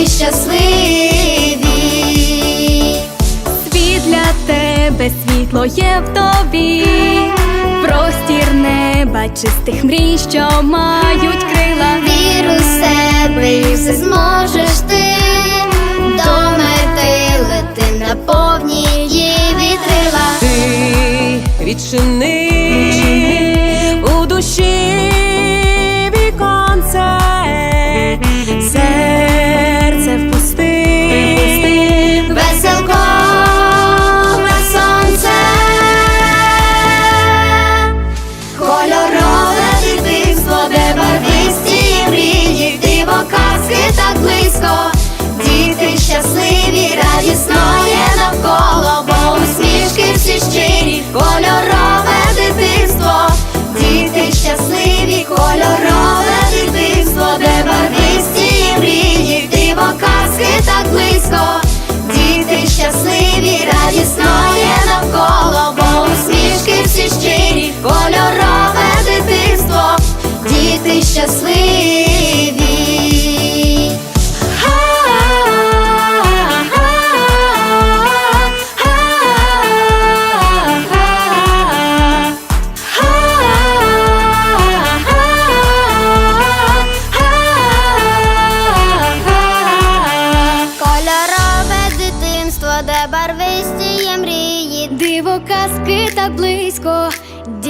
діти щасливі. Світ для тебе, світло є в тобі, простір неба, чистих мрій, що мають крила. Вір у себе і все зможеш ти до мети лети на повні її вітрила. ти відчини щасливі. Кольорове дитинство, де барвисті є мрії, Диво казки так близько,